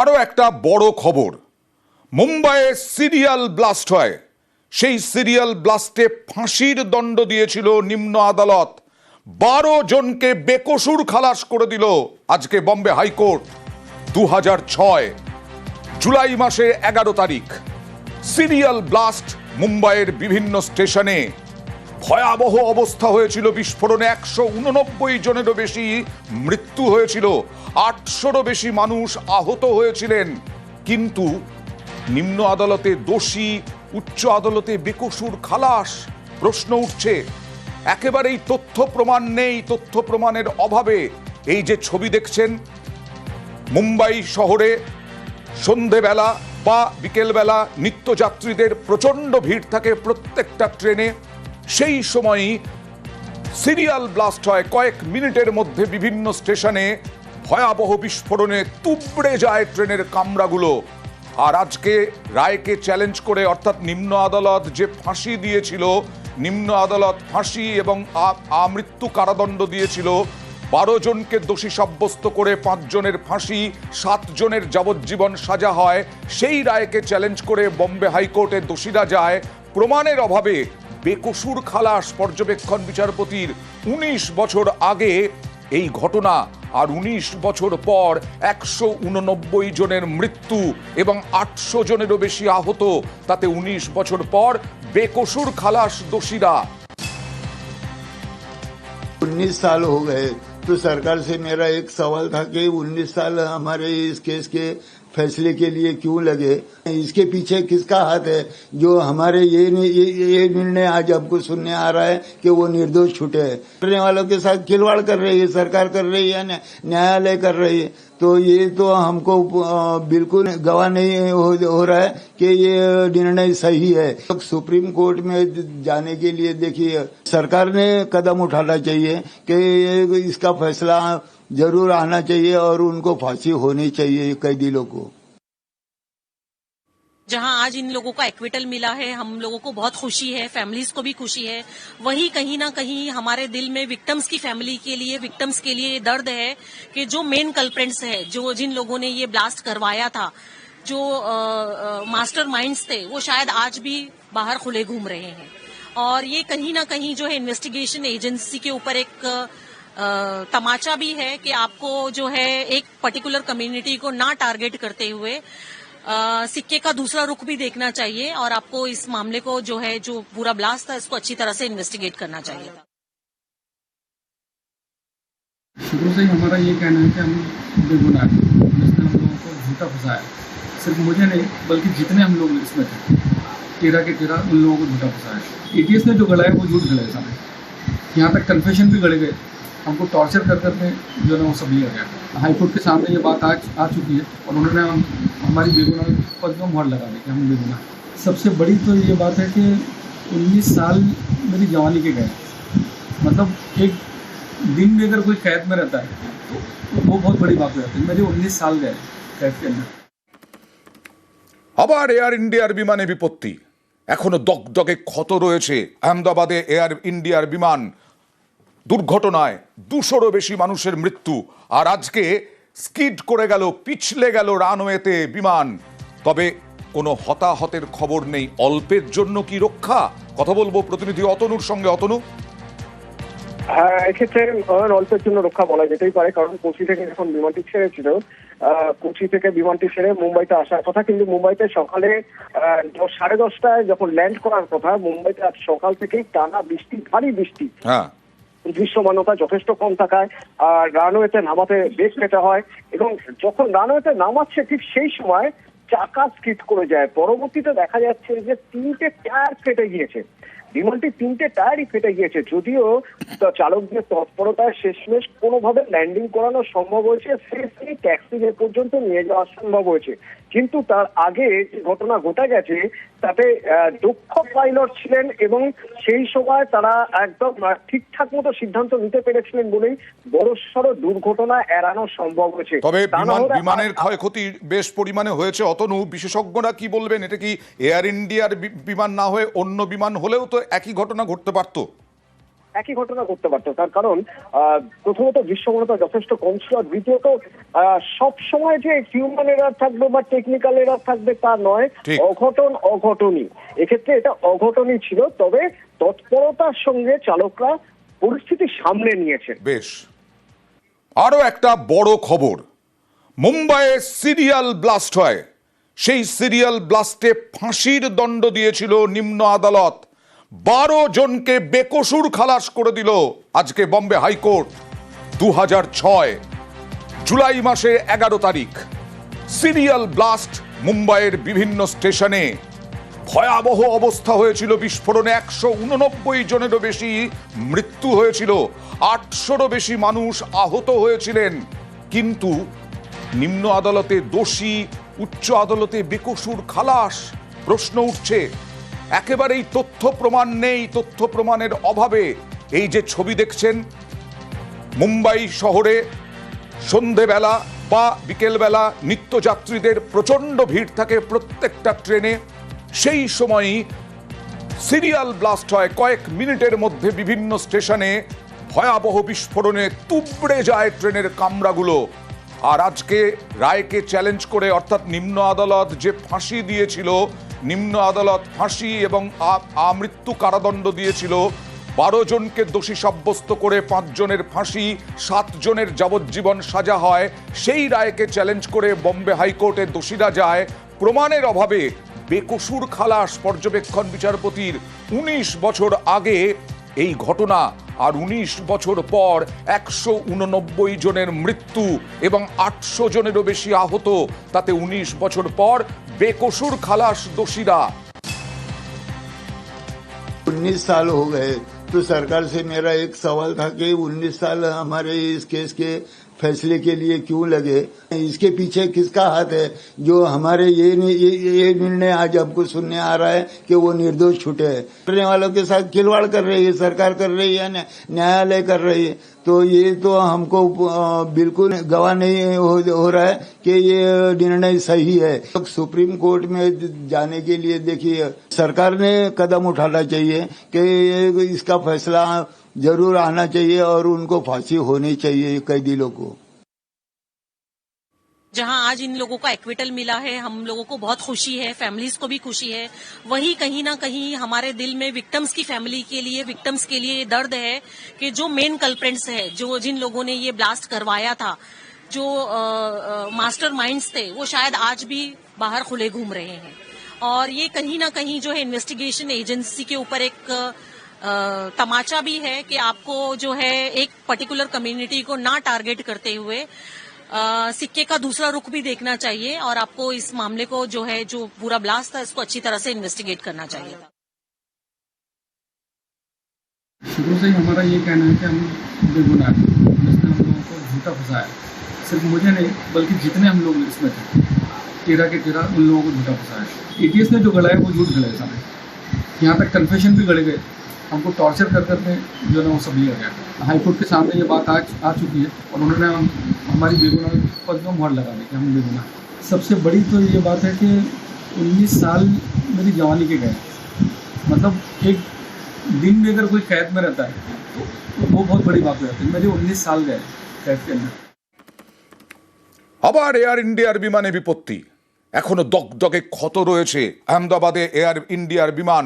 আরও একটা বড় খবর। মুম্বাইয়ে সিরিয়াল ব্লাস্ট হয়। সেই সিরিয়াল ব্লাস্টে ফাঁসির দণ্ড দিয়েছিল নিম্ন আদালত। বারো জনকে বেকসুর খালাস করে দিল আজকে বম্বে হাইকোর্ট। দু ছয়, জুলাই মাসে এগারো তারিখ। সিরিয়াল ব্লাস্ট মুম্বাইয়ের বিভিন্ন স্টেশনে। ভয়াবহ অবস্থা হয়েছিল। বিস্ফোরণে একশো উননব্বই জনেরও বেশি মৃত্যু হয়েছিল। আটশোরও বেশি মানুষ আহত হয়েছিলেন। কিন্তু নিম্ন আদালতে দোষী, উচ্চ আদালতে বেকসুর খালাস প্রশ্ন উঠছে। একেবারেই তথ্য প্রমাণ নেই, তথ্য প্রমাণের অভাবে। এই যে ছবি দেখছেন, মুম্বাই শহরে সন্ধেবেলা বা বিকেলবেলা নিত্যযাত্রীদের প্রচণ্ড ভিড় থাকে প্রত্যেকটা ট্রেনে। সেই সময়ই সিরিয়াল ব্লাস্ট হয়। কয়েক মিনিটের মধ্যে বিভিন্ন স্টেশনে ভয়াবহ বিস্ফোরণে তুবড়ে যায় ট্রেনের কামরাগুলো। আর আজকে রায়কে চ্যালেঞ্জ করে, অর্থাৎ নিম্ন আদালত যে ফাঁসি দিয়েছিল, নিম্ন আদালত ফাঁসি এবং আমৃত্যু কারাদণ্ড দিয়েছিল, বারো জনকে দোষী সাব্যস্ত করে পাঁচজনের ফাঁসি সাতজনের যাবজ্জীবন সাজা হয়। সেই রায়কে চ্যালেঞ্জ করে বম্বে হাইকোর্টে দোষীরা যায়। প্রমাণের অভাবে বেকসুর খালাস পর্যবেক্ষণ বিচারপতির উনিশ বছর আগে এই ঘটনা আর উনিশ বছর পর একশো উননব্বই জনের মৃত্যু এবং আটশো জনেরও বেশি আহত তাতে উনিশ বছর পর বেকসুর খালাস দোষীরা उन्नीस साल हो गए तो सरकार से मेरा एक सवाल था कि उन्नीस साल हमारे इस केस के फैसले के लिए क्यों लगे? इसके पीछे किसका हाथ है? जो हमारे ये ये, निर्णय आज आपको सुनने आ रहा है कि वो निर्दोष छूटे हैं। करने वालों के साथ खिलवाड़ कर रही है सरकार कर रही है न्यायालय कर रही है। तो ये तो हमको बिल्कुल गवाह नहीं हो, हो रहा है कि ये निर्णय सही है। सुप्रीम कोर्ट में जाने के लिए देखिए सरकार ने कदम उठाना चाहिए कि इसका फैसला ज़रूर आना चाहिए और उनको फांसी होनी चाहिए कैदी को। जहाँ आज इन लोगों का एक्विटल मिला है, हम लोगों को बहुत खुशी है फैमिलीज़ को भी खुशी है। वही कहीं ना कहीं हमारे दिल में विक्टम्स की फैमिली के लिए विक्टम्स के लिए ये दर्द है कि जो मेन कल्प्रेंट्स है, जो जिन लोगों ने ये ब्लास्ट करवाया था, जो मास्टर माइंड्स थे, वो शायद आज भी बाहर खुले घूम रहे हैं। और ये कहीं ना कहीं जो है इन्वेस्टिगेशन एजेंसी के ऊपर एक तमाचा भी है कि आपको जो है एक पर्टिकुलर कम्युनिटी को ना टारगेट करते हुए सिक्के का दूसरा रुख भी देखना चाहिए और आपको इस मामले को जो है, जो पूरा ब्लास्ट था, इसको अच्छी तरह से इन्वेस्टिगेट करना चाहिए शुरू से हमारा ये कहना है कि हम बेगुनाह जिसने हम लोगों को झूठा फंसाया सिर्फ़ मुझे नहीं, बल्कि जितने हम लोग इसमें थे, तेरह के तेरह उन लोगों को झूठा फंसाया एटीएस ने जो गड़ाया वो झूठ गड़ाया सामने यहाँ तक कन्फेशन भी गड़े गए। हमको टॉर्चर कर करके जो है ना वो सब लिया गया हाईकोर्ट के सामने ये बात आ आ चुकी है और उन्होंने हम हमारी बेगुनाह पद में मुहर लगा दी कि हम बेगुनाह सबसे बड़ी तो ये बात है कि उन्नीस साल मेरी जवानी के गए मतलब एक दिन भी अगर कोई कैद में रहता है तो वो बहुत बड़ी बात हो जाती है मेरे उन्नीस साल गए कैद के अंदर আবার এয়ার ইন্ডিয়ার বিমানে বিপত্তি এখনো দগদগে ক্ষত রয়েছে আহমেদাবাদে এয়ার ইন্ডিয়ার বিমান দুর্ঘটনায় দুশোরও বেশি মানুষের মৃত্যু। আর আজকে স্কিড করে গেল পিছলে গেল রানওয়েতে বিমান। তবে কোনো হতাহতের খবর নেই। অল্পের জন্য কি রক্ষা? কথা বলব প্রতিনিধি অতনুর সঙ্গে। অতনু? হ্যাঁ এক্ষেত্রে অল্পের জন্য রক্ষা বলা যেতেই পারে। কারণ কোচি থেকে যখন বিমানটি ছেড়েছিল কোচি থেকে বিমানটি ছেড়ে মুম্বাইতে আসার কথা। কিন্তু মুম্বাইতে সকালে দশ- সাড়ে দশটায় যখন ল্যান্ড করার কথা মুম্বাইতে আজ সকাল থেকেই টানা বৃষ্টি ভারী বৃষ্টি। হ্যাঁ। দৃশ্যমানতা যথেষ্ট কম থাকায়, আর রানওয়েতে নামাতে বেশ পেতে হয়। এবং যখন রানওয়েতে নামাচ্ছে ঠিক সেই সময় চাকা স্কিড করে যায়। পরবর্তীতে দেখা যাচ্ছে যে তিনটে টায়ার ফেটে গিয়েছে। বিমানটি তিনটে টায়ারই ফেটে গিয়েছে। যদিও চালকদের তৎপরতায় শেষমেশ কোনোভাবে ল্যান্ডিং করানো সম্ভব হয়েছে। সেফলি ট্যাক্সি পর্যন্ত নিয়ে যাওয়া সম্ভব হয়েছে। কিন্তু তার আগে যে ঘটনা ঘটে গেছে তাতে দক্ষ পাইলট ছিলেন এবং সেই সময় তারা একদম ঠিকঠাক মতো সিদ্ধান্ত নিতে পেরেছিলেন বলেই বড়সড় দুর্ঘটনা এড়ানো সম্ভব হয়েছে। তবে বিমানের ক্ষয়ক্ষতি বেশ পরিমাণে হয়েছে। অতনু বিশেষজ্ঞরা কি বলবেন? এটা কি এয়ার ইন্ডিয়ার বিমান না হয়ে অন্য বিমান হলেও তো একই ঘটনা ঘটতে পারতো? একই ঘটনা ঘটতে পারতো। তার কারণ প্রথমত দৃশ্যমানতা যথেষ্ট কম ছিল আর দ্বিতীয়ত সব সময় যে হিউম্যান এরার থাকবে বা টেকনিক্যাল এরার থাকবে তা নয় অঘটন অঘটনই এক্ষেত্রে এটা অঘটনই ছিল তবে তৎপরতার সঙ্গে চালকরা পরিস্থিতি সামলে নিয়েছেন। বেশ। আরও একটা বড় খবর। মুম্বাইয়ে সিরিয়াল ব্লাস্ট হয়। সেই সিরিয়াল ব্লাস্টে ফাঁসির দণ্ড দিয়েছিল নিম্ন আদালত। বারো জনকে বেকসুর খালাস করে দিল আজকে বম্বে হাইকোর্ট দু ছয়, জুলাই মাসে এগারো তারিখ। সিরিয়াল ব্লাস্ট মুম্বাইয়ের বিভিন্ন স্টেশনে। ভয়াবহ অবস্থা হয়েছিল বিস্ফোরণে একশো উননব্বই জনেরও বেশি মৃত্যু হয়েছিল, আটশোরও বেশি মানুষ আহত হয়েছিলেন। কিন্তু নিম্ন আদালতে দোষী, উচ্চ আদালতে বেকসুর খালাস, প্রশ্ন উঠছে। একেবারেই তথ্য প্রমাণ নেই, তথ্য প্রমাণের অভাবে। এই যে ছবি দেখছেন, মুম্বাই শহরে সন্ধেবেলা বা বিকেলবেলা নিত্যযাত্রীদের প্রচণ্ড ভিড় থাকে প্রত্যেকটা ট্রেনে। সেই সময়ই সিরিয়াল ব্লাস্ট হয়। কয়েক মিনিটের মধ্যে বিভিন্ন স্টেশনে ভয়াবহ বিস্ফোরণে তুবড়ে যায় ট্রেনের কামরাগুলো। আর আজকে রায়কে চ্যালেঞ্জ করে, অর্থাৎ নিম্ন আদালত যে ফাঁসি দিয়েছিল নিম্ন আদালত ফাঁসি এবং আমৃত্যু কারাদণ্ড দিয়েছিল। বারো জনকে দোষী সাব্যস্ত করে পাঁচজনের ফাঁসি সাতজনের যাবজ্জীবন সাজা হয়। সেই রায়কে চ্যালেঞ্জ করে বম্বে হাইকোর্টে দোষীরা যায়। প্রমাণের অভাবে বেকসুর খালাস পর্যবেক্ষণ বিচারপতির উনিশ বছর আগে এই ঘটনা আর উনিশ বছর পর একশো উননব্বই জনের মৃত্যু এবং আটশো জনেরও বেশি আহত। তাতে উনিশ বছর পর बेकसूर खालस दोषी उन्नीस साल हो गए। तो सरकार से मेरा एक सवाल था कि उन्नीस साल हमारे इस केस के फैसले के लिए क्यों लगे? इसके पीछे किसका हाथ है? जो हमारे ये ये, निर्णय आज हमको सुनने आ रहा है कि वो निर्दोष छूटे हैं। करने वालों के साथ खिलवाड़ कर रही है सरकार कर रही है न्यायालय कर रही है? तो ये तो हमको बिल्कुल गवाह नहीं हो, हो रहा है कि ये निर्णय सही है। तो सुप्रीम कोर्ट में जाने के लिए देखिए सरकार ने कदम उठाना चाहिए कि इसका फैसला ज़रूर आना चाहिए और उनको फांसी होनी चाहिए कैदी लोग को। जहाँ आज इन लोगों का एक्विटल मिला है, हम लोगों को बहुत खुशी है फैमिलीज़ को भी खुशी है। वही कहीं ना कहीं हमारे दिल में विक्टम्स की फैमिली के लिए विक्टम्स के लिए दर्द है कि जो मेन कल्प्रेंट्स है, जो जिन लोगों ने ये ब्लास्ट करवाया था, जो मास्टर माइंड्स थे, वो शायद आज भी बाहर खुले घूम रहे हैं। और ये कहीं ना कहीं जो है इन्वेस्टिगेशन एजेंसी के ऊपर एक तमाचा भी है कि आपको जो है एक पर्टिकुलर कम्युनिटी को ना टारगेट करते हुए सिक्के का दूसरा रुख भी देखना चाहिए और आपको इस मामले को जो है, जो पूरा ब्लास्ट था, इसको अच्छी तरह से इन्वेस्टिगेट करना चाहिए शुरू से ही हमारा ये कहना है कि हम बेगुनाह हैं पुलिस ने हम लोगों को झूठा फंसाया सिर्फ़ मुझे नहीं, बल्कि जितने हम लोग इसमें थे, तेरह के तेरह उन लोगों को झूठा फंसाया एटीएस ने जो गड़ाया वो झूठ गड़ाए सारे यहाँ तक कन्फेशन भी गड़े गए। हमको टॉर्चर कर करके जो है ना वो सब लिया गया हाईकोर्ट के सामने ये बात आ आ चुकी है और उन्होंने हम हमारी बेगुनाह पद में मोहर लगा दी कि हम बेगुनाह हैं। सबसे बड़ी तो ये बात है कि उन्नीस साल मेरी जवानी के गए मतलब एक दिन में अगर कोई कैद में रहता है तो वो बहुत बड़ी बात हो जाती है मेरे उन्नीस साल गए कैद के अंदर আবার এয়ার ইন্ডিয়ার বিমানে বিপত্তি এখনো দগদগে ক্ষত রয়েছে আহমেদাবাদে এয়ার ইন্ডিয়ার বিমান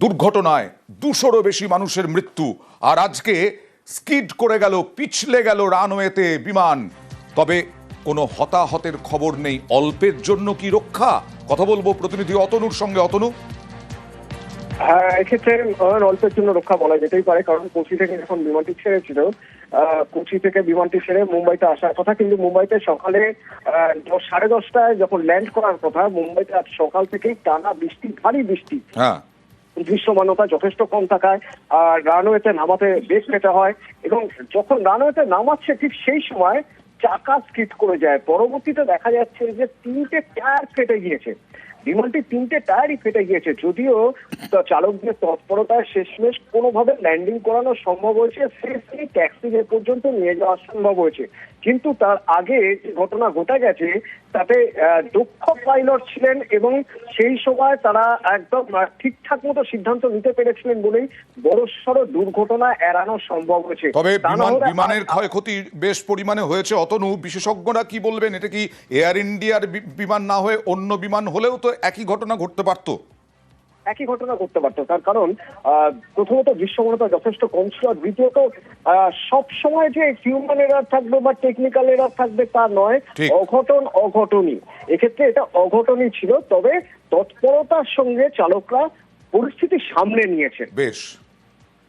দুর্ঘটনায় দুশোরও বেশি মানুষের মৃত্যু। আর আজকে স্কিড করে গেল পিছলে গেল রানওয়েতে বিমান। তবে কোনো হতাহতের খবর নেই। অল্পের জন্য কি রক্ষা? কথা বলব প্রতিনিধি অতনুর সঙ্গে। অতনু? হ্যাঁ এক্ষেত্রে অল্পের জন্য রক্ষা বলা যেতেই পারে। কারণ কোচি থেকে যখন বিমানটি ছেড়েছিল কোচি থেকে বিমানটি ছেড়ে মুম্বাইতে আসার কথা কিন্তু মুম্বাইতে সকালে সাড়ে দশটায় যখন ল্যান্ড করার কথা মুম্বাইতে আজ সকাল থেকেই টানা বৃষ্টি ভারী বৃষ্টি। হ্যাঁ। দৃশ্যমানতা যথেষ্ট কম থাকায়, আর রানওয়েতে নামাতে বেশ পেতে হয়, এবং যখন রানওয়েতে নামাচ্ছে ঠিক সেই সময় চাকা স্কিট করে যায়। পরবর্তীতে দেখা যাচ্ছে যে তিনটে টায়ার ফেটে গিয়েছে। বিমানটি তিনটে টায়ারই ফেটে গিয়েছে। যদিও চালকদের তৎপরতায় শেষমেশ কোনোভাবে ল্যান্ডিং করানো সম্ভব হয়েছে সেফলি ট্যাক্সি ওয়ে পর্যন্ত নিয়ে যাওয়া সম্ভব হয়েছে। কিন্তু তার আগে যে ঘটনা ঘটে গেছে তাতে দক্ষ পাইলট ছিলেন এবং সেই সময় তারা একদম ঠিকঠাক মতো সিদ্ধান্ত নিতে পেরেছিলেন বলেই বড়সড় দুর্ঘটনা এড়ানো সম্ভব হয়েছে। তবে বিমান বিমানের ক্ষয়ক্ষতি বেশ পরিমাণে হয়েছে। অতনু বিশেষজ্ঞরা কি বলবেন? এটা কি এয়ার ইন্ডিয়ার বিমান না হয়ে অন্য বিমান হলেও তো একই ঘটনা ঘটতে পারতো। একই ঘটনা ঘটতে পারতো। তার কারণ প্রথমত দৃশ্যমানতা যথেষ্ট কম ছিল আর দ্বিতীয়ত সব সময় যে হিউম্যান এরার থাকবে বা টেকনিক্যাল এরার থাকবে তা নয় অঘটন অঘটনই। এক্ষেত্রে এটা অঘটনই ছিল তবে তৎপরতার সঙ্গে চালকরা পরিস্থিতি সামনে নিয়েছে বেশ।